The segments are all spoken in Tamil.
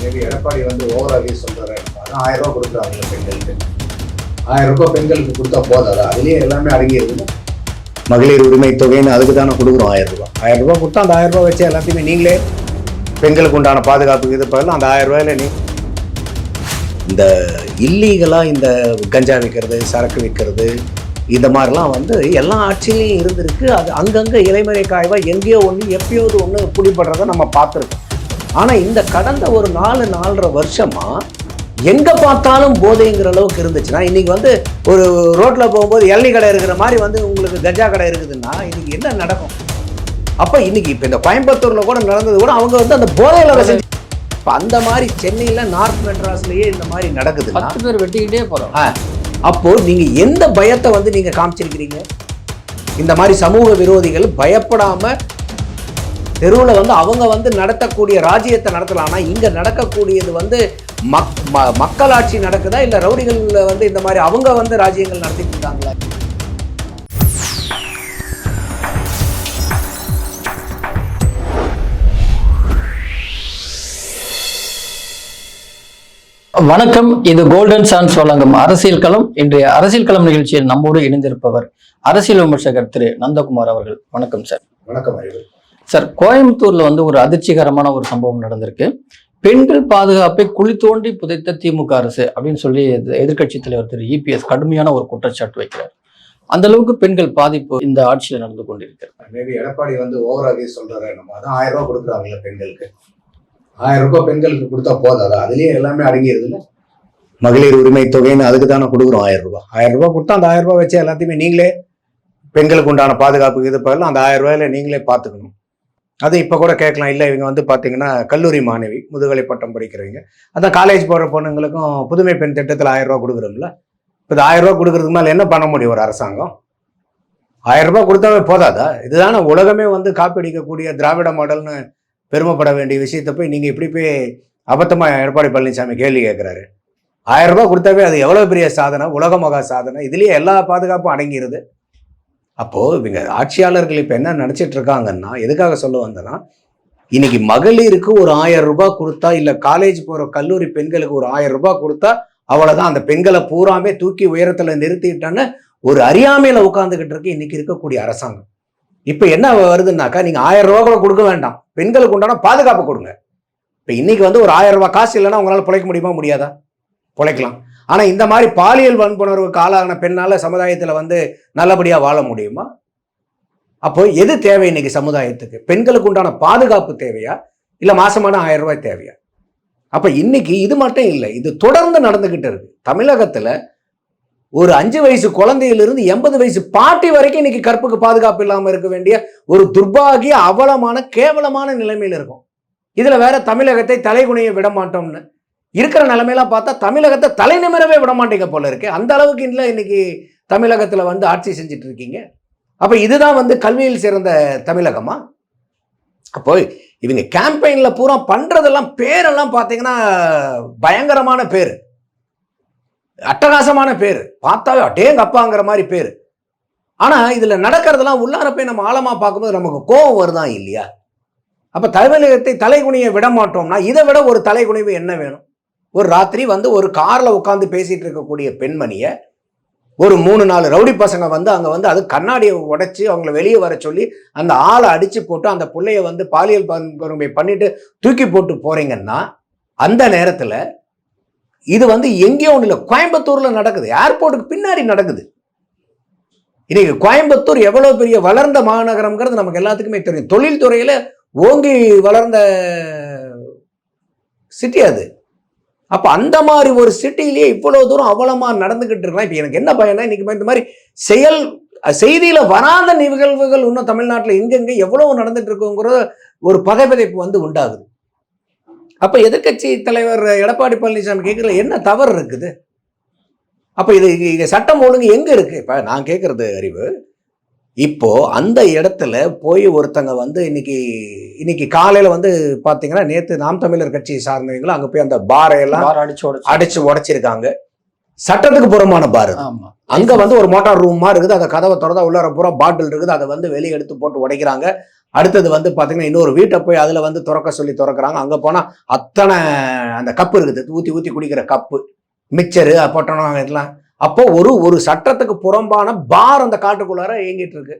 மேபி எடப்பாடி வந்து ஓவராகவே சொல்றாரு. அதான் ஆயிரம் ரூபாய் கொடுக்குறாங்க பெண்களுக்கு ஆயிரம் ரூபாய் பெண்களுக்கு கொடுத்தா போதாது? அதுலயே எல்லாமே அடங்கிடுது மகளிர் உரிமை தொகைன்னு அதுக்கு தானே கொடுக்குறோம் ஆயிரம் ரூபாய். ஆயிரம் ரூபாய் கொடுத்தா அந்த ஆயிரம் ரூபாய் வச்சு எல்லாத்தையுமே நீங்களே பெண்களுக்கு உண்டான பாதுகாப்பு இது பதிலாம் அந்த ஆயிரம் ரூபாயில நீ இந்த இல்லீகலா இந்த கஞ்சா விற்கிறது சரக்கு விற்கிறது இந்த மாதிரிலாம் வந்து எல்லா ஆட்சியிலையும் இருந்திருக்கு. அது அங்கங்கே இலைமறை காய்வாக எங்கேயோ ஒன்று எப்பயோது ஒன்று பிடிபடுறத நம்ம பார்த்துருக்கோம். ஆனால் இந்த கடந்த ஒரு நாலு நாலரை வருஷமா எங்கே பார்த்தாலும் போதைங்கிற அளவுக்கு இருந்துச்சுன்னா இன்னைக்கு வந்து ஒரு ரோட்டில் போகும்போது இளநீ கடை இருக்கிற மாதிரி வந்து உங்களுக்கு கஞ்சா கடை இருக்குதுன்னா இன்னைக்கு என்ன நடக்கும்? அப்போ இன்னைக்கு இப்போ இந்த கோயம்புத்தூரில் கூட நடந்தது கூட அவங்க வந்து அந்த போதையில் செஞ்சு இப்போ அந்த மாதிரி சென்னையில் நார்த் மெட்ராஸ்லயே இந்த மாதிரி நடக்குதுன்னா பத்து பேர் வெட்டிக்கிட்டே போறோம். ஆ, அப்போ நீங்க எந்த பயத்தை வந்து நீங்க காமிச்சிருக்கிறீங்க? இந்த மாதிரி சமூக விரோதிகள் பயப்படாம தெருவில் வந்து அவங்க வந்து நடத்தக்கூடிய ராஜ்யத்தை நடத்தலாம்? ஆனா இங்க நடக்கக்கூடியது வந்து மக் ம- மக்களாட்சி நடக்குதா? இல்ல ரவுடிகள் வந்து இந்த மாதிரி அவங்க வந்து ராஜ்யங்கள் நடத்திட்டு இருக்காங்களா? வணக்கம். இது கோல்டன் சான்ஸ் வழங்கும் அரசியல் களம். இன்றைய அரசியல் களம் நிகழ்ச்சியில் நம்மோடு இணைந்திருப்பவர் அரசியல் விமர்சகர் திரு. நந்தகுமார் அவர்கள். வணக்கம் சார். வணக்கம் அறிவு சார் கோயம்புத்தூர்ல வந்து ஒரு அதிர்ச்சிகரமான ஒரு சம்பவம் நடந்திருக்கு. பெண்கள் பாதுகாப்பை குழி தோண்டி புதைத்த திமுக அரசு அப்படின்னு சொல்லி எதிர்க்கட்சி தலைவர் திரு இபிஎஸ் கடுமையான ஒரு குற்றச்சாட்டு வைக்கிறார். அந்த அளவுக்கு பெண்கள் பாதிப்பு இந்த ஆட்சியில் நடந்து கொண்டிருக்கிறது. மேபி எடப்பாடி வந்து ஓவராகவே சொல்றாரு நம்ம அதான் ஆயிரம் ரூபாய் கொடுக்குறாங்கல்ல பெண்களுக்கு. ஆயிரம் ரூபாய் பெண்களுக்கு கொடுத்தா போதாதா? அதுலயே எல்லாமே அடங்கிடுதுல்ல மகளிர் உரிமை தொகைன்னு அதுக்கு தானே கொடுக்குறோம் ஆயிரம் ரூபாய். ஆயிரம் ரூபாய் கொடுத்தா அந்த ஆயிரம் ரூபாய் வச்சு எல்லாத்தையுமே நீங்களே பெண்களுக்கு உண்டான பாதுகாப்பு இது பதில் அந்த ஆயிரம் ரூபாயில நீங்களே பார்த்துக்கணும். அது இப்போ கூட கேட்கலாம். இல்லை இவங்க வந்து பார்த்தீங்கன்னா கல்லூரி மாணவி முதுகலை பட்டம் படிக்கிறவங்க. அதான் காலேஜ் போகிற பொண்ணுங்களுக்கும் புதுமை பெண் திட்டத்தில் ஆயிரம் ரூபாய் கொடுக்குறோம்ல. இப்போ இது ஆயிரம் ரூபாய் மேலே என்ன பண்ண முடியும் ஒரு அரசாங்கம்? ஆயிரம் ரூபாய் கொடுத்தாவே போதாதா? இதுதானே உலகமே வந்து காப்பீடிக்கக்கூடிய திராவிட மாடல்னு பெருமைப்பட வேண்டிய விஷயத்தை போய் நீங்கள் இப்படி போய் அபத்தமாக எடப்பாடி பழனிசாமி கேள்வி கேட்குறாரு. ஆயிரம் ரூபாய் கொடுத்தாவே அது எவ்வளோ பெரிய சாதனை? உலக மகா சாதனை. இதுலேயே எல்லா பாதுகாப்பும் அடங்கிடுது அப்போது இவங்க ஆட்சியாளர்கள் இப்போ என்ன நினச்சிட்டு இருக்காங்கன்னா எதுக்காக சொல்ல வந்தேன்னா இன்னைக்கு மகளிருக்கு ஒரு ஆயிரம் ரூபாய் கொடுத்தா இல்லை காலேஜ் போகிற கல்லூரி பெண்களுக்கு ஒரு ஆயிரம் ரூபாய் கொடுத்தா அவ்வளோதான் அந்த பெண்களை பூராமே தூக்கி உயரத்தில் நிறுத்திட்டான்னு ஒரு அறியாமையில் உட்காந்துக்கிட்டு இருக்கு இன்னைக்கு இருக்கக்கூடிய அரசாங்கம். இப்போ என்ன வருதுன்னாக்கா நீங்கள் ஆயிரம் ரூபா கூட கொடுக்க வேண்டாம். பெண்களுக்கு உண்டான பாதுகாப்பு கொடுங்க. இப்போ இன்னைக்கு வந்து ஒரு ஆயிரம் ரூபாய் காசு இல்லைன்னா உங்களால் பிழைக்க முடியுமா முடியாதா? பிழைக்கலாம். ஆனால் இந்த மாதிரி பாலியல் வன்புணர்வுக்கு ஆளான பெண்ணால் சமுதாயத்தில் வந்து நல்லபடியாக வாழ முடியுமா? அப்போ எது தேவை இன்னைக்கு சமுதாயத்துக்கு? பெண்களுக்கு உண்டான பாதுகாப்பு தேவையா? இல்லை மாசமான ஆயிரம் ரூபாய் தேவையா? அப்போ இன்னைக்கு இது மட்டும் இல்லை இது தொடர்ந்து நடந்துக்கிட்டு இருக்கு. தமிழகத்தில் ஒரு அஞ்சு வயசு குழந்தையிலிருந்து எண்பது வயசு பாட்டி வரைக்கும் இன்னைக்கு கற்புக்கு பாதுகாப்பு இல்லாமல் இருக்க வேண்டிய ஒரு துர்பாகிய அவலமான கேவலமான நிலைமையில் இருக்கும். இதில் வேற தமிழகத்தை தலைகுனிய விட மாட்டோம்னு இருக்கிற நிலைமையெல்லாம் பார்த்தா தமிழகத்தை தலைநிமிரவே விட மாட்டீங்க போல இருக்கு. அந்த அளவுக்கு இல்லை இன்னைக்கு தமிழகத்தில் வந்து ஆட்சி செஞ்சுட்டு இருக்கீங்க. அப்போ இதுதான் வந்து கல்வியில் சிறந்த தமிழகமா? அப்போ இவங்க கேம்பெயினில் பூரா பண்ணுறதெல்லாம் பேரெல்லாம் பார்த்தீங்கன்னா பயங்கரமான பேர். அட்டகாசமான பேர். பார்த்தாவே அட்டேங்க அப்பாங்கிற மாதிரி பேர். ஆனால் இதில் நடக்கிறதெல்லாம் உள்ளார போய் நம்ம ஆழமாக பார்க்கும்போது நமக்கு கோபம் வருதான் இல்லையா? அப்போ தமிழகத்தை தலைகுனியை விட மாட்டோம்னா இதை விட ஒரு தலைகுனிவு என்ன வேணும்? ஒரு ராத்திரி வந்து ஒரு காரில் உட்காந்து பேசிட்டு இருக்கக்கூடிய பெண்மணியை ஒரு மூணு நாலு ரவுடி பசங்க வந்து அங்கே வந்து அது கண்ணாடியை உடைச்சி அவங்கள வெளியே வர சொல்லி அந்த ஆளை அடித்து போட்டு அந்த பிள்ளைய வந்து பாலியல் வன்கொடுமை பண்ணிட்டு தூக்கி போட்டு போறீங்கன்னா அந்த நேரத்தில் இது வந்து எங்கேயோ ஒன்றும் இல்லை கோயம்புத்தூரில் நடக்குது. ஏர்போர்ட்டுக்கு பின்னாடி நடக்குது. இன்னைக்கு கோயம்புத்தூர் எவ்வளோ பெரிய வளர்ந்த மாநகரம்ங்கிறது நமக்கு எல்லாத்துக்குமே தெரியும். தொழில்துறையில் ஓங்கி வளர்ந்த சிட்டி அது. அப்போ அந்த மாதிரி ஒரு சிட்டிலேயே இவ்வளோ தூரம் அவலமா நடந்துக்கிட்டு இருக்கலாம். இப்போ எனக்கு என்ன பயனா இன்னைக்கு இந்த மாதிரி செயல் செய்தியில் வராத நிகழ்வுகள் இன்னும் தமிழ்நாட்டில் எங்கெங்க எவ்வளோ நடந்துட்டு இருக்குங்கிற ஒரு பதைப்பதைப்பு வந்து உண்டாகுது. அப்போ எதிர்க்கட்சி தலைவர் எடப்பாடி பழனிசாமி கேட்குறது என்ன தவறு இருக்குது? அப்போ இது இது சட்டம் ஒழுங்கு எங்கே இருக்குது இப்போ நான் கேட்குறது அறிவு. இப்போ அந்த இடத்துல போய் ஒருத்தங்க வந்து இன்னைக்கு இன்னைக்கு காலையில வந்து பாத்தீங்கன்னா நேத்து நாம் தமிழர் கட்சியை சார்ந்தவங்களும் அங்க போய் அந்த பாரை எல்லாம் அடிச்சு. அடிச்சு உடைச்சிருக்காங்க. சட்டத்துக்கு புறமான பார். அங்க வந்து ஒரு மோட்டார் ரூம் இருக்குது. அந்த கதவை திறந்தா உள்ளார பூரா பாட்டில் இருக்குது. அதை வந்து வெளியே எடுத்து போட்டு உடைக்கிறாங்க. அடுத்தது வந்து பார்த்தீங்கன்னா இன்னொரு வீட்டை போய் அதில் வந்து திறக்க சொல்லி திறக்கிறாங்க. அங்கே போனால் அத்தனை அந்த கப்பு இருக்குது. ஊற்றி ஊற்றி குடிக்கிற கப்பு. மிக்சரு பொட்டணம் இதெல்லாம். அப்போ ஒரு ஒரு சட்டத்துக்கு புறம்பான பார் அந்த காட்டுக்குள்ளார இயங்கிட்டு இருக்கு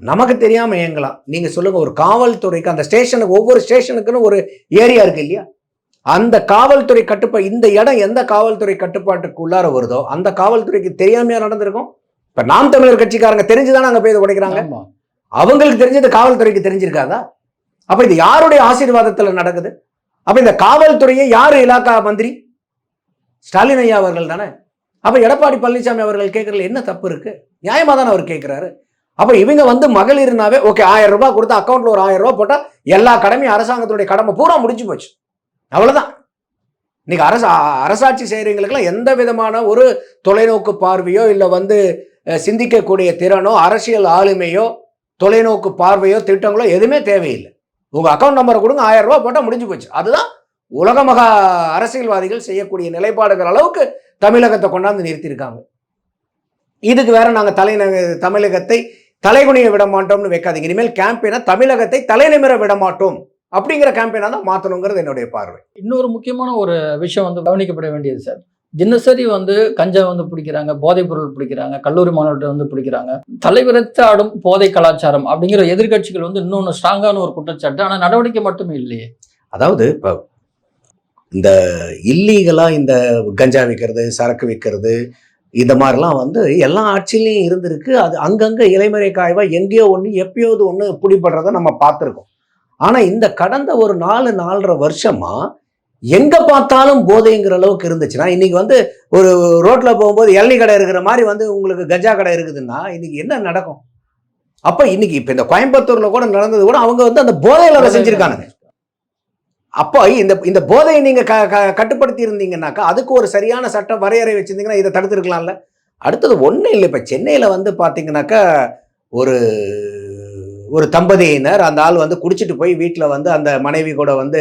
நமக்கு தெரியாம இயங்கலாம். நீங்க சொல்லுங்க ஒரு காவல்துறைக்கு அந்த ஸ்டேஷனுக்கு ஒவ்வொரு ஸ்டேஷனுக்குன்னு ஒரு ஏரியா இருக்கு இல்லையா? அந்த காவல்துறை கட்டுப்பா இந்த இடம் எந்த காவல்துறை கட்டுப்பாட்டுக்கு உள்ளார வருதோ அந்த காவல்துறைக்கு தெரியாமையா நடந்திருக்கும்? இப்ப நாம் தமிழர் கட்சிக்காரங்க தெரிஞ்சுதானே அங்க போய் இதை உடைக்கிறாங்க? அவங்களுக்கு தெரிஞ்சது காவல்துறைக்கு தெரிஞ்சிருக்காதா? அப்ப இது யாருடைய ஆசீர்வாதத்துல நடக்குது? அப்ப இந்த காவல்துறையை யாரு இலாக்கா மந்திரி? ஸ்டாலின் ஐயா அவர்கள் தானே? அப்போ எடப்பாடி பழனிசாமி அவர்கள் கேட்குறதுல என்ன தப்பு இருக்குது நியாயமாக தானே அவர் கேட்குறாரு. அப்போ இவங்க வந்து மகளிர்னாவே ஓகே ஆயிரம் ரூபாய் கொடுத்து அக்கௌண்ட்டில் ஒரு ஆயிரம் ரூபாய் போட்டால் எல்லா கடமையும் அரசாங்கத்துடைய கடமை பூரா முடிஞ்சு போச்சு. அவ்வளோதான் இன்னைக்கு அரசு அரசாட்சி செய்கிறவங்களுக்குலாம் எந்த விதமான ஒரு தொலைநோக்கு பார்வையோ இல்லை வந்து சிந்திக்கக்கூடிய திறனோ அரசியல் ஆளுமையோ தொலைநோக்கு பார்வையோ திட்டங்களோ எதுவுமே தேவையில்லை. உங்கள் அக்கௌண்ட் நம்பரை கொடுங்க ஆயிரம் ரூபா போட்டால் முடிஞ்சு போச்சு. அதுதான் உலக மகா அரசியல்வாதிகள் செய்யக்கூடிய நிலைப்பாடுகள் அளவுக்கு தமிழகத்தை கொண்டாந்து நிறுத்தியிருக்காங்க. இதுக்கு வேற நாங்கள் தலைநக தமிழகத்தை தலைகுனிய விட மாட்டோம்னு வைக்காதீங்க. இனிமேல் கேம்பெயினை தமிழகத்தை தலைநிமிர விட மாட்டோம் அப்படிங்கிற கேம்பெயினா தான் மாற்றணுங்கிறது என்னுடைய பார்வை. இன்னொரு முக்கியமான ஒரு விஷயம் வந்து கவனிக்கப்பட வேண்டியது சார். தினசரி வந்து கஞ்சா வந்து பிடிக்கிறாங்க போதைப் பொருள் பிடிக்கிறாங்க கல்லூரி மாணவர்கள் வந்து பிடிக்கிறாங்க. தலைவிரத்து ஆடும் போதை கலாச்சாரம் அப்படிங்கிற எதிர்க்கட்சிகள் வந்து இன்னொன்று ஸ்ட்ராங்கான ஒரு குற்றச்சாட்டு ஆனால் நடவடிக்கை மட்டுமே இல்லையே. அதாவது இப்போ இந்த இல்லீகலா இந்த கஞ்சா விற்கிறது சரக்கு விற்கிறது இந்த மாதிரிலாம் வந்து எல்லா ஆட்சியிலையும் இருந்திருக்கு. அது அங்கங்க இலைமறை காய்வா எங்கேயோ ஒன்று எப்பயோது ஒன்று பிடிபடுறத நம்ம பார்த்துருக்கோம். ஆனால் இந்த கடந்த ஒரு நாலு நாலரை வருஷமா எங்க பார்த்தாலும் போதைங்கிற அளவுக்கு இருந்துச்சுன்னா இன்னைக்கு வந்து ஒரு ரோட்ல போகும்போது எள்ளி கடை இருக்கிற மாதிரி வந்து உங்களுக்கு கஞ்சா கடை இருக்குதுன்னா இன்னைக்கு என்ன நடக்கும்? அப்ப இன்னைக்கு இப்ப இந்த கோயம்புத்தூர்ல கூட நடந்தது கூட அவங்க வந்து அந்த போதையில செஞ்சிருக்கானுங்க அப்போ இந்த இந்த போதையை நீங்க க க- கட்டுப்படுத்தி இருந்தீங்கன்னாக்கா அதுக்கு ஒரு சரியான சட்டம் வரையறை வச்சிருந்தீங்கன்னா இதை தடுத்துருக்கலாம்ல. அடுத்தது ஒன்றும் இல்லை. இப்போ சென்னையில் வந்து பார்த்தீங்கன்னாக்கா ஒரு ஒரு தம்பதியினர் அந்த ஆள் வந்து குடிச்சிட்டு போய் வீட்டில் வந்து அந்த மனைவி கூட வந்து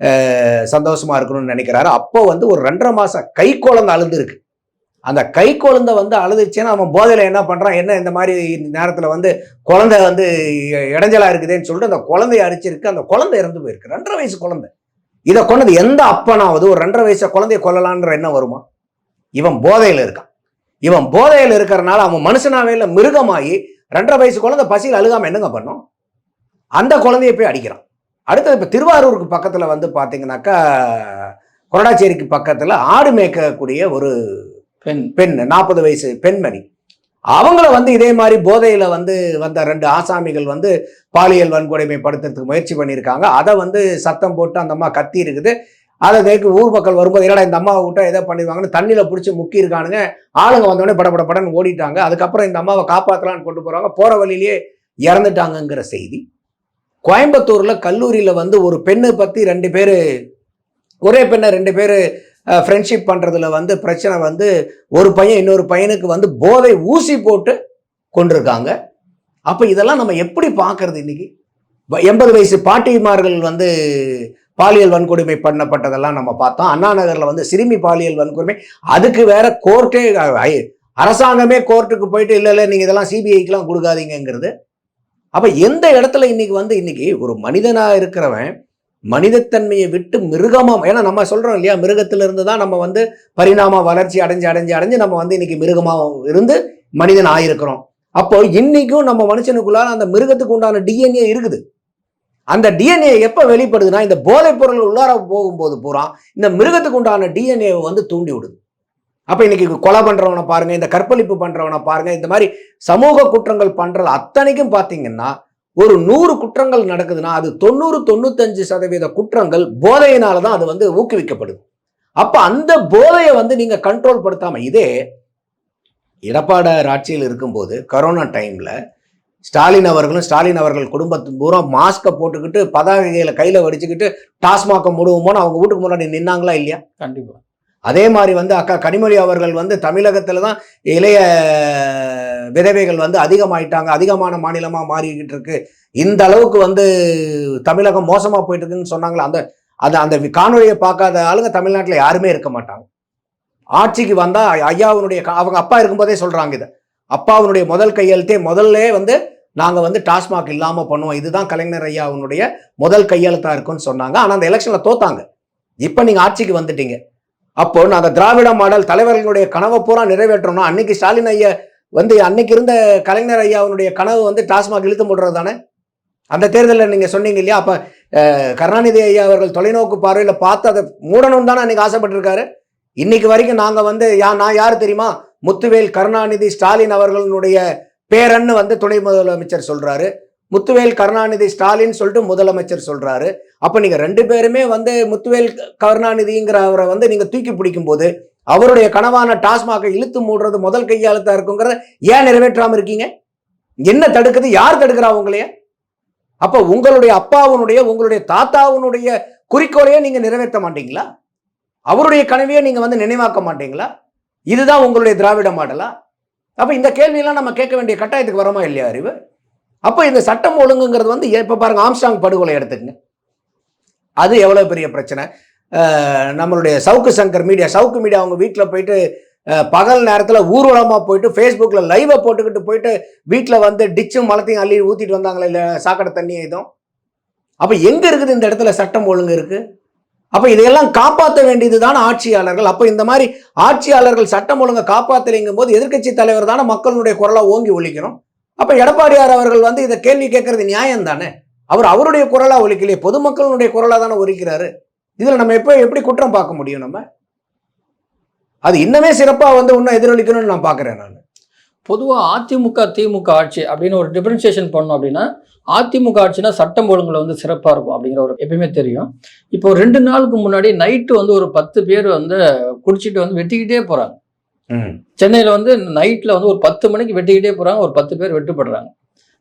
சந்தோஷமாக சந்தோஷமா இருக்கணும்னு நினைக்கிறாரு. அப்போ வந்து ஒரு ரெண்டரை மாசம் கை குழந்தை அழுதுருக்கு அந்த கை குழந்தை வந்து அழுதுச்சுன்னா அவன் போதையில் என்ன பண்ணுறான் என்ன இந்த மாதிரி நேரத்தில் வந்து குழந்தை வந்து இடைஞ்சலாக இருக்குதேன்னு சொல்லிட்டு அந்த குழந்தைய அடிச்சிருக்கு. அந்த குழந்தை இறந்து போயிருக்கு. ரெண்டரை வயசு குழந்தை. இதை கொண்டது எந்த அப்பனாவது ஒரு ரெண்டரை வயசு குழந்தைய கொல்லலான்ற என்ன வருமா? இவன் போதையில் இருக்கான். இவன் போதையில் இருக்கிறனால அவன் மனுஷனாவே இல்லை மிருகமாகி ரெண்டரை வயசு குழந்தை பசியில் அழுகாமல் என்னங்க பண்ணும்? அந்த குழந்தைய போய் அடிக்கிறான். அடுத்தது இப்போ திருவாரூருக்கு பக்கத்தில் வந்து பார்த்தீங்கன்னாக்கா கொரடாச்சேரிக்கு பக்கத்தில் ஆடு மேய்க்கக்கூடிய ஒரு பெண். பெண் நாற்பது வயசு பெண்மணி. அவங்கள வந்து இதே மாதிரி போதையில் வந்து வந்த ரெண்டு ஆசாமிகள் வந்து பாலியல் வன்கொடுமை படுத்துறதுக்கு முயற்சி பண்ணியிருக்காங்க. அதை வந்து சத்தம் போட்டு அந்த அம்மா கத்தி இருக்குது. அதை தேக்கு ஊர் மக்கள் வரும்போது என்னடா இந்த அம்மாவை விட்டா எதை பண்ணிடுவாங்கன்னு தண்ணியில் பிடிச்சி முக்கி இருக்கானுங்க ஆளுங்க வந்தோடனே பட படன்னு ஓடிட்டாங்க. அதுக்கப்புறம் இந்த அம்மாவை காப்பாற்றலான்னு கொண்டு போகிறாங்க போகிற வழியிலேயே இறந்துட்டாங்கங்கிற செய்தி. கோயம்புத்தூரில் கல்லூரியில் வந்து ஒரு பெண்ணை பற்றி ரெண்டு பேர் ஒரே பெண்ணை ரெண்டு பேர் ஃப்ரெண்ட்ஷிப் பண்ணுறதுல வந்து பிரச்சனை வந்து ஒரு பையன் இன்னொரு பையனுக்கு வந்து போதை ஊசி போட்டு கொண்டிருக்காங்க. அப்போ இதெல்லாம் நம்ம எப்படி பார்க்கறது இன்னைக்கு? வ- எண்பது வயசு பாட்டிமார்கள் வந்து பாலியல் வன்கொடுமை பண்ணப்பட்டதெல்லாம் நம்ம பார்த்தோம். அண்ணா நகரில் வந்து சிறுமி பாலியல் வன்கொடுமை. அதுக்கு வேற கோர்ட்டே அரசாங்கமே கோர்ட்டுக்கு போயிட்டு இல்லை இல்லை நீங்கள் இதெல்லாம் சிபிஐக்கெலாம் கொடுக்காதீங்கங்கிறது. அப்போ எந்த இடத்துல இன்னைக்கு வந்து இன்னைக்கு ஒரு மனிதனாக இருக்கிறவன் மனிதத்தன்மையை விட்டு மிருகமாக ஏன்னா நம்ம சொல்கிறோம் இல்லையா மிருகத்திலிருந்து தான் நம்ம வந்து பரிணாம வளர்ச்சி அடைஞ்சு அடைஞ்சு அடைஞ்சு நம்ம வந்து இன்னைக்கு மிருகமாக இருந்து மனிதன் ஆயிருக்கிறோம். அப்போ இன்னைக்கும் நம்ம மனுஷனுக்குள்ளார அந்த மிருகத்துக்கு உண்டான டிஎன்ஏ இருக்குது. அந்த டிஎன்ஏ எப்போ வெளிப்படுதுன்னா இந்த போதைப் பொருள் உள்ளார போகும்போது பூரா இந்த மிருகத்துக்கு உண்டான டிஎன்ஏ வந்து தூண்டி விடுது. அப்போ இன்னைக்கு கொலை பண்ணுறவனை பாருங்க இந்த கற்பழிப்பு பண்ணுறவனை பாருங்க இந்த மாதிரி சமூக குற்றங்கள் பண்ணுறது அத்தனைக்கும் பார்த்தீங்கன்னா ஒரு நூறு குற்றங்கள் நடக்குதுன்னா அது தொண்ணூறு தொண்ணூத்தஞ்சு சதவீத குற்றங்கள் போதையினால தான் அது வந்து ஊக்குவிக்கப்படுது. அப்போ அந்த போதையை வந்து நீங்கள் கண்ட்ரோல் படுத்தாம இதே இடப்பாடர் ஆட்சியில் இருக்கும்போது கரோனா டைமில் ஸ்டாலின் அவர்களும் ஸ்டாலின் அவர்கள் குடும்பத்து பூரா மாஸ்கை போட்டுக்கிட்டு பதாகைகளை கையில் வடிச்சுக்கிட்டு டாஸ்மாக முடுவோமோன்னு அவங்க வீட்டுக்கு முன்னாடி நின்னாங்களா இல்லையா? கண்டிப்பாக அதே மாதிரி வந்து அக்கா கனிமொழி அவர்கள் வந்து தமிழகத்தில் தான் இளைய விதவைகள் வந்து அதிகமாயிட்டாங்க. அதிகமான மாநிலமாக மாறிக்கிட்டு இருக்கு இந்த அளவுக்கு வந்து தமிழகம் மோசமாக போயிட்டு இருக்குன்னு சொன்னாங்களே அந்த அந்த அந்த காணொலியை பார்க்காத ஆளுங்க தமிழ்நாட்டில் யாருமே இருக்க மாட்டாங்க. ஆட்சிக்கு வந்தால் ஐயாவுனுடைய அவங்க அப்பா இருக்கும்போதே சொல்கிறாங்க இதை. அப்பாவுனுடைய முதல் கையெழுத்தே முதல்ல வந்து நாங்கள் வந்து டாஸ்மாக் இல்லாமல் பண்ணுவோம். இதுதான் கலைஞர் ஐயாவுனுடைய முதல் கையெழுத்தாக இருக்கும்னு சொன்னாங்க. ஆனால் அந்த எலெக்ஷனில் தோத்தாங்க. இப்போ நீங்கள் ஆட்சிக்கு வந்துட்டீங்க. அப்போ அந்த திராவிட மாடல் தலைவர்களுடைய கனவை பூரா நிறைவேற்றணும் அன்னைக்கு ஸ்டாலின் ஐயா வந்து அன்னைக்கு இருந்த கலைஞர் ஐயாவுடைய கனவு வந்து டாஸ்மாக் இழுத்து முடுறது தானே? அந்த தேர்தலில் நீங்கள் சொன்னீங்க இல்லையா? அப்போ கருணாநிதி ஐயா அவர்கள் தொலைநோக்கு பார்வையில் பார்த்து அதை மூடணும் தானே அன்னைக்கு ஆசைப்பட்டிருக்காரு? இன்னைக்கு வரைக்கும் நாங்கள் வந்து யா நான் யார் தெரியுமா? முத்துவேல் கருணாநிதி ஸ்டாலின் அவர்களுடைய பேரன்னு வந்து துணை முதலமைச்சர் சொல்கிறாரு முத்துவேல் கருணாநிதி ஸ்டாலின் சொல்லிட்டு முதலமைச்சர் சொல்றாரு. அப்ப நீங்க ரெண்டு பேருமே வந்து முத்துவேல் கருணாநிதிங்கிற அவரை வந்து நீங்க தூக்கி பிடிக்கும் போது அவருடைய கனவான டாஸ்மாகை இழுத்து மூடுறது முதல் கையாளத்தா இருக்குங்கிறத ஏன் நிறைவேற்றாம இருக்கீங்க? என்ன தடுக்குது? யார் தடுக்கிறா உங்களைய? அப்ப உங்களுடைய அப்பாவுனுடைய உங்களுடைய தாத்தாவுனுடைய குறிக்கோளையே நீங்க நிறைவேற்ற மாட்டீங்களா? அவருடைய கனவையே நீங்க வந்து நினைவாக்க மாட்டீங்களா? இதுதான் உங்களுடைய திராவிட மாடலா? அப்ப இந்த கேள்வியெல்லாம் நம்ம கேட்க வேண்டிய கட்டாயத்துக்கு வரமா இல்லையா அறிவு? அப்போ இந்த சட்டம் ஒழுங்குங்கிறது வந்து இப்போ பாருங்கள் ஆம்ஸ்டாங் படுகொலை எடுத்துக்கங்க. அது எவ்வளோ பெரிய பிரச்சனை? நம்மளுடைய சவுக்கு சங்கர் மீடியா சவுக்கு மீடியா அவங்க வீட்டில் போயிட்டு பகல் நேரத்தில் ஊர்வலமாக போயிட்டு ஃபேஸ்புக்கில் லைவை போட்டுக்கிட்டு போயிட்டு வீட்டில் வந்து டிச்சும் மலத்தையும் அள்ளி ஊற்றிட்டு வந்தாங்களே இல்லை சாக்கடை தண்ணி இதுவும் அப்போ எங்கே இருக்குது இந்த இடத்துல சட்டம் ஒழுங்கு இருக்குது அப்போ இதையெல்லாம் காப்பாற்ற வேண்டியது தானே ஆட்சியாளர்கள். அப்போ இந்த மாதிரி ஆட்சியாளர்கள் சட்டம் ஒழுங்கை காப்பாற்றலைங்கும் போது எதிர்க்கட்சி தலைவர் தானே மக்களுடைய குரலாக ஓங்கி ஒழிக்கணும்? அப்போ எடப்பாடியார் அவர்கள் வந்து இதை கேள்வி கேட்கறது நியாயம் தானே அவர் அவருடைய குரலாக ஒலிக்கலையே பொதுமக்களுடைய குரலாக தானே ஒலிக்கிறாரு? இதில் நம்ம எப்போ எப்படி குற்றம் பார்க்க முடியும் நம்ம? அது இன்னமே சிறப்பாக வந்து இன்னும் எதிரொலிக்கணும்னு நான் பார்க்குறேன் நான். பொதுவாக அதிமுக திமுக ஆட்சி அப்படின்னு ஒரு டிஃபரன்சியேஷன் பண்ணோம் அப்படின்னா அதிமுக ஆட்சினா சட்டம் ஒழுங்குல வந்து சிறப்பாக இருக்கும் அப்படிங்கிற ஒரு எப்பயுமே தெரியும். இப்போ ரெண்டு நாளுக்கு முன்னாடி நைட்டு வந்து ஒரு பத்து பேர் வந்து குடிச்சிட்டு வந்து வெட்டிக்கிட்டே போகிறாங்க சென்னையில் வந்து நைட்டில் வந்து ஒரு பத்து மணிக்கு வெட்டிக்கிட்டே போகிறாங்க ஒரு பத்து பேர் வெட்டுப்படுறாங்க.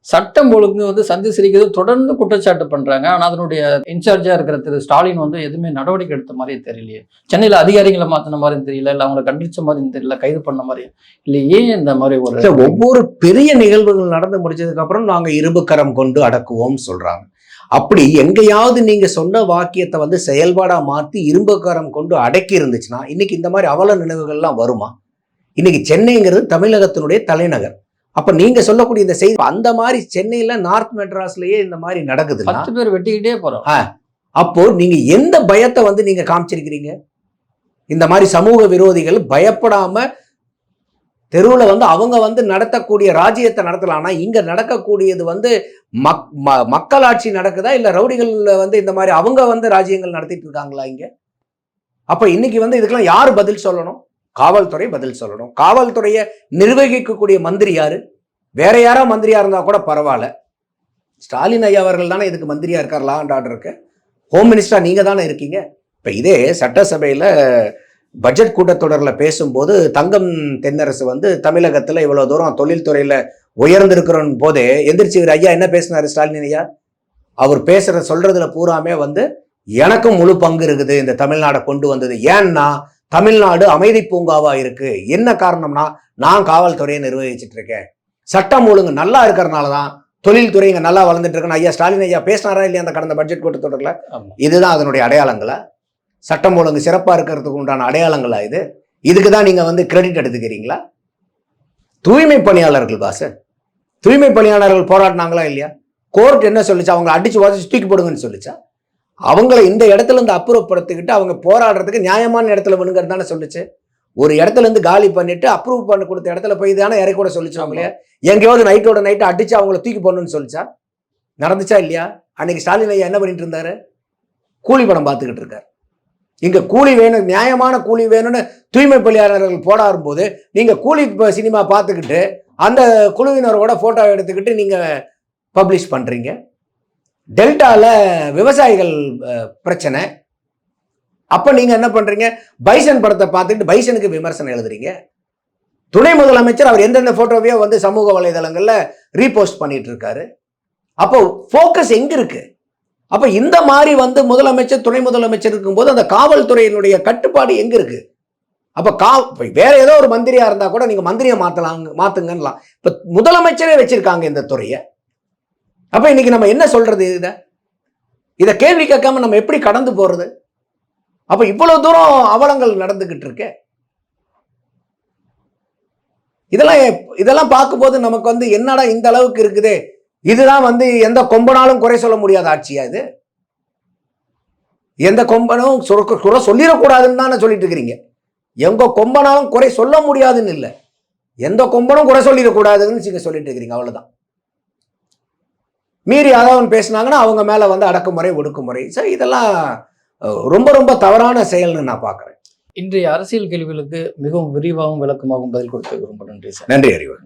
சட்டம் ஒழுங்கு வந்து சந்தி சிரிக்கிறது தொடர்ந்து குற்றச்சாட்டு பண்ணுறாங்க ஆனால் அதனுடைய இன்சார்ஜாக இருக்கிற திரு ஸ்டாலின் வந்து எதுவுமே நடவடிக்கை எடுத்த மாதிரியே தெரியலையே. சென்னையில் அதிகாரிகளை மாற்றின மாதிரி தெரியல இல்லை அவங்களை கண்டிச்ச மாதிரி தெரியல கைது பண்ண மாதிரி இல்லை ஏன் இந்த மாதிரி ஒரு ஒவ்வொரு பெரிய நிகழ்வுகள் நடந்து முடிச்சதுக்கு அப்புறம் நாங்க இருபுக்கரம் கொண்டு அடக்குவோம் சொல்றாங்க. அப்படி எங்கேயாவது நீங்க சொன்ன வாக்கியத்தை வந்து செயல்பாடா மாத்தி இரும்புக்கரம் கொண்டு அடக்கி இருந்துச்சுன்னா இன்னைக்கு இந்த மாதிரி அவல நினைவுகள்லாம் வருமா? இன்னைக்கு சென்னைங்கிறது தமிழகத்தினுடைய தலைநகர். அப்ப நீங்க சொல்லக்கூடிய இந்த செய்தி அந்த மாதிரி சென்னையில நார்த் மெட்ராஸ்லயே இந்த மாதிரி நடக்குதுன்னா பத்து பேர் வெட்டிக்கிட்டே போகிறோம் அப்போ நீங்க எந்த பயத்தை வந்து நீங்க காமிச்சிருக்கிறீங்க? இந்த மாதிரி சமூக விரோதிகள் பயப்படாம தெருவில் வந்து அவங்க வந்து நடத்தக்கூடிய ராஜ்யத்தை நடத்தலாம். ஆனா இங்க நடக்கக்கூடியது வந்து மக் ம- மக்களாட்சி நடக்குதா? இல்ல ரவுடிகள் வந்து இந்த மாதிரி அவங்க வந்து ராஜ்யங்கள் நடத்திட்டு இருக்காங்களா இங்க? அப்ப இன்னைக்கு வந்து இதுக்கெல்லாம் யார் பதில் சொல்லணும்? காவல்துறை பதில் சொல்லணும். காவல்துறையை நிர்வகிக்கக்கூடிய மந்திரி யாரு? வேற யாரோ மந்திரியா இருந்தா கூட பரவாயில்ல. ஸ்டாலின் ஐயா அவர்கள் தானே இதுக்கு மந்திரியா இருக்கார் லா அண்ட் ஆர்டருக்கு ஹோம் மினிஸ்டரா நீங்க தானே இருக்கீங்க. இப்ப இதே சட்டசபையில பட்ஜெட் கூட்டத்தொடரில் பேசும்போது தங்கம் தென்னரசு வந்து தமிழகத்தில் இவ்வளோ தூரம் தொழில்துறையில் உயர்ந்திருக்கிறோம் போதே எந்திரிச்சு ஐயா என்ன பேசினார் ஸ்டாலின் ஐயா? அவர் பேசுகிற சொல்றதுல பூராமே வந்து எனக்கும் முழு பங்கு இருக்குது இந்த தமிழ்நாடை கொண்டு வந்தது. ஏன்னா தமிழ்நாடு அமைதி பூங்காவா இருக்கு? என்ன காரணம்னா நான் காவல்துறையை நிர்வகிச்சிட்டு இருக்கேன் சட்டம் ஒழுங்கு நல்லா இருக்கிறனால தான் தொழில்துறை இங்க நல்லா வளர்ந்துட்டு இருக்குன்னு ஐயா ஸ்டாலின் ஐயா பேசினாரா இல்லையா அந்த கடந்த பட்ஜெட் கூட்டத்தொடரில். இதுதான் அதனுடைய அடையாளங்களா? சட்டம் ஒழுங்கு சிறப்பா இருக்கிறதுக்கு உண்டான அடையாளங்களா இது? இதுக்கு தான் நீங்க வந்து கிரெடிட் எடுத்துக்கிறீங்களா? தூய்மை பணியாளர்கள் பாச. தூய்மை பணியாளர்கள் போராடினாங்களா இல்லையா? கோர்ட் என்ன சொல்லுச்சு? அவங்க அடிச்சு உதச்சு தூக்கி போடுங்கன்னு சொல்லுச்சா? அவங்கள இந்த இடத்துல இருந்து அப்புறப்படுத்திக்கிட்டு அவங்க போராடுறதுக்கு நியாயமான இடத்துல வேணுங்கிறது தானே சொல்லிச்சு. ஒரு இடத்துல இருந்து காலி பண்ணிட்டு அப்ரூவ் பண்ணி கொடுத்த இடத்துல போய் தானே இறை கூட சொல்லிச்சு அவங்களே. எங்கேயாவது நைட்டோட நைட்டு அடிச்சு அவங்கள தூக்கி போடணும்னு சொல்லிச்சா? நடந்துச்சா இல்லையா? அன்னைக்கு ஸ்டாலின் ஐயா என்ன பண்ணிட்டு இருந்தாரு? கூலி படம் பார்த்துக்கிட்டு இருக்காரு. இங்க கூலி வேணும் நியாயமான கூலி வேணும்னு தூய்மை பணியாளர்கள் போடாடும் போது நீங்க கூலி சினிமா பார்த்துக்கிட்டு அந்த குழுவினரோட போட்டோ எடுத்துக்கிட்டு நீங்க பப்ளிஷ் பண்றீங்க. டெல்டாவில் விவசாயிகள் பிரச்சனை. அப்போ நீங்கள் என்ன பண்ணுறீங்க பைசன் படத்தை பார்த்துட்டு பைசனுக்கு விமர்சனம் எழுதுறீங்க. துணை முதலமைச்சர் அவர் எந்தெந்த ஃபோட்டோவையோ வந்து சமூக வலைதளங்களில் ரீபோஸ்ட் பண்ணிட்டு இருக்காரு. அப்போ ஃபோக்கஸ் எங்க இருக்கு? அப்போ இந்த மாதிரி வந்து முதலமைச்சர் துணை முதலமைச்சர் இருக்கும்போது அந்த காவல்துறையினுடைய கட்டுப்பாடு எங்க இருக்கு? அப்போ கா வேற ஏதோ ஒரு மந்திரியா இருந்தா கூட நீங்க மந்திரியை மாற்றலாங்க மாத்துங்கலாம் இப்போ முதலமைச்சரே வச்சிருக்காங்க இந்த துறையை. அப்போ இன்னைக்கு நம்ம என்ன சொல்றது இதை? இதை கேள்வி கேட்காம நம்ம எப்படி கடந்து போறது? அப்போ இவ்வளவு தூரம் அவலங்கள் நடந்துகிட்டு இருக்கு. இதெல்லாம் எப்- இதெல்லாம் பார்க்கும்போது நமக்கு வந்து என்னடா இந்த அளவுக்கு இருக்குதே? இதுதான் வந்து எந்த கொம்பனாலும் குறை சொல்ல முடியாத ஆட்சியா இது? எந்த கொம்பனும் குறை சொல்லிடக்கூடாதுன்னு தானே சொல்லிட்டு இருக்கிறீங்க. எங்க கொம்பனாலும் குறை சொல்ல முடியாதுன்னு இல்லை. எந்த கொம்பனும் குறை சொல்லிடக்கூடாதுன்னு நீங்க சொல்லிட்டு இருக்கிறீங்க. அவ்வளவுதான். மீறி யாராவது பேசுனாங்கன்னா அவங்க மேல வந்து அடக்குமுறை ஒடுக்குமுறை. சரி இதெல்லாம் ரொம்ப ரொம்ப தவறான செயல்னு நான் பார்க்கறேன். இன்றைய அரசியல் கேள்விகளுக்கு மிகவும் விரிவாகவும் விளக்கமாகவும் பதில் கொடுத்து ரொம்ப நன்றி சார். நன்றி அறிவு.